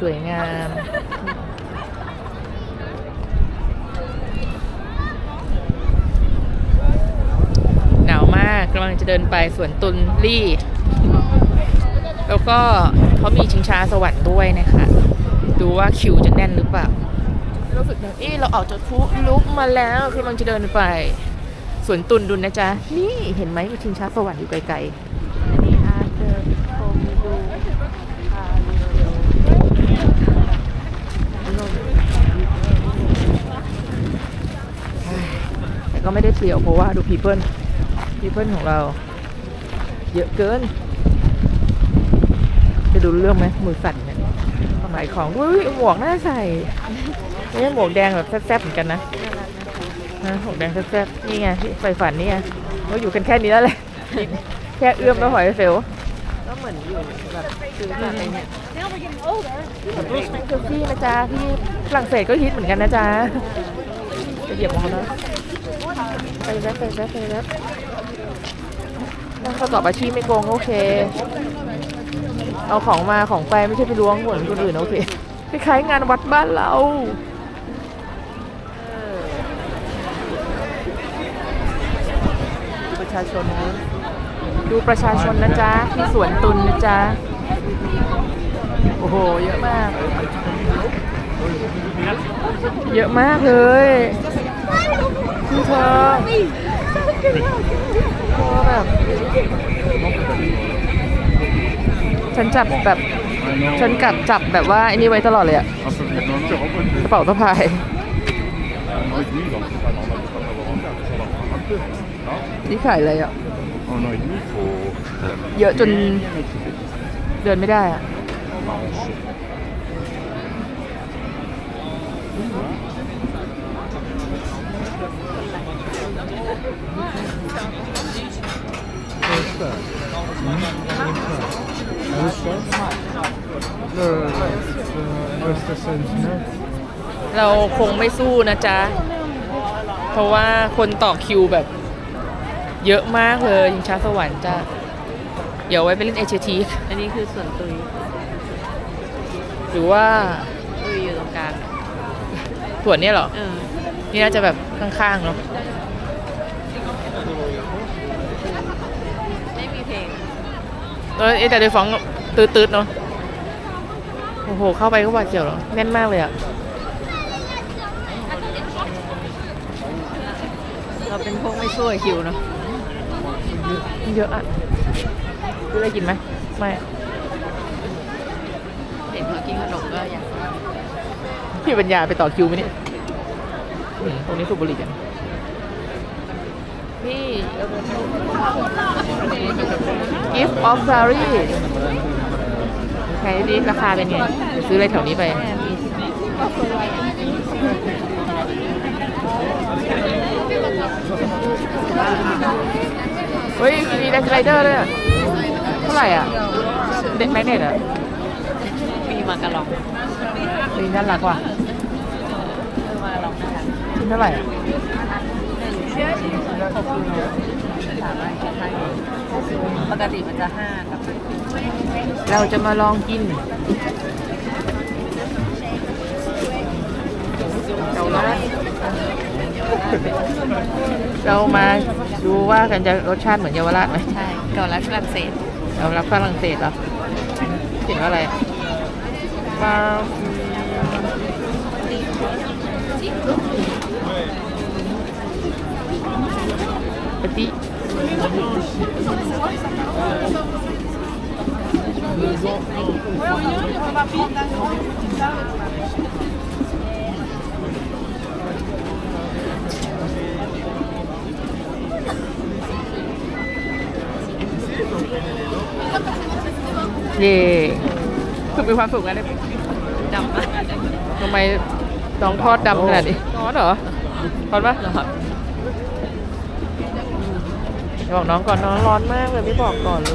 สวยงาม หนาวมากกำลังจะเดินไปสวนตุนลี่ แล้วก็เขามีชิงช้าสวรรค์ด้วยนะคะ ดูว่าคิวจะแน่นหรือเปล่ารู้สึกแบบเอ๊ะเราออกจากฟุลุกมาแล้วกำลังจะเดินไปสวนตุนดุนนะจ๊ะ นี่เห็นไหมมีชิงช้าสวรรค์อยู่ไกลๆ อันนี้อาร์ตเดินชมดูพาเร็วๆ แต่ก็ไม่ได้เปลี่ยวเพราะว่าดูพีเพิลพีเพิลของเรา เยอะเกิน จะดูเรื่องไหมมือสั่นเนี่ยความหมายของอุ้ยหมวกน่าใส่นี่หมวกแดงแบบแซ่บๆเหมือนกันนะนะหมวกแดงแซ่บๆนี่ไงไฟฝันนี่ไงเราอยู่กันแค่นี้แล้วแหละแค่เอื้อมแล้วหอยเฟล ก็เหมือนอยู่แบบซื้อแบบอะไรเนี่ยรูปเซลฟี่นะจ๊ะที่ฝรั่งเศสก็ฮิตเหมือนกันนะจ๊ะจะเหยียบของเขานะไปแวบไปแวบไปแวบนั่งประกอบอาชีพไม่โกงโอเค เอาของมาของไปไม่ใช่ไปล้วงเหมือนคนอื่นโอเคคล้ายๆงานวัดบ้านเราประชาชนนะ ดูประชาชนนะจ๊ะ ที่สวนตุนนะจ๊ะ โอ้โห เยอะมาก เยอะมากเลยคือเธอโอ้แบบ ฉันจับแบบ ฉันกัดจับแบบว่าไอ้นี่ไว้ตลอดเลยอะกระเป๋าสะพายนี่ขายอะไรอะ Un an et demi, il faut เยอะจน bien maîtriser. เดินไม่ได้อะเราคงไม่สู้นะจ๊ะ เพราะว่าคนต่อคิวแบบ เยอะมากเลยยิงช้าสวรรค์จ้ะเดี๋ยวไว้ไปเล่นเอเชียทีอันนี้คือส่วนตุยหรือว่าตุยอยู่ตรงกลางส่วนเนี้ยเหรอเออนี่น่าจะแบบข้างๆเนาะไม่มีเพลงเออเอ๊ะแต่โดยฟองตืดๆเนาะโอ้โห เข้าไปก็หวาดเสียวเหรอ แน่นมากเลยอะเราเป็นพวกไม่ช่วยคิวเนาะ เยอะอะซื้ออะไรกินไหมไม่เห็นเขากินขนมก็อยากพี่ปัญญาไปต่อคิวไหมเนี่ยอืมตรงนี้สูบบุหรี่กันนี่ gift of sari ใครดีราคาเป็นไงซื้ออะไรแถวนี้ไป แม่มี เฮ้ยมีแดนสไลเดอร์ด้วยอะเท่าไหร่อะ เด็กแมกเนตอะมีมากระลองนี่น่ารักว่ะเออมากระลองนะคะชิ้นเท่าไหร่อะสามารถคิดให้ปกติมันจะห้ากับเราจะมาลองกิน เรามาดูว่ากันจะรสชาติเหมือนเยาวราชไหมใช่เกาลัดฝรั่งเศสเรารับฝรั่งเศสเหรอเขียนว่าอะไรมาปฏิ เย่คือมีความสุขกันเลยดำมากทำไมน้องทอดดำขนาดนี้ร้อนเหรอร้อนปะร้อนบอกน้องก่อนน้องร้อนมากเลยไม่บอกก่อนเลย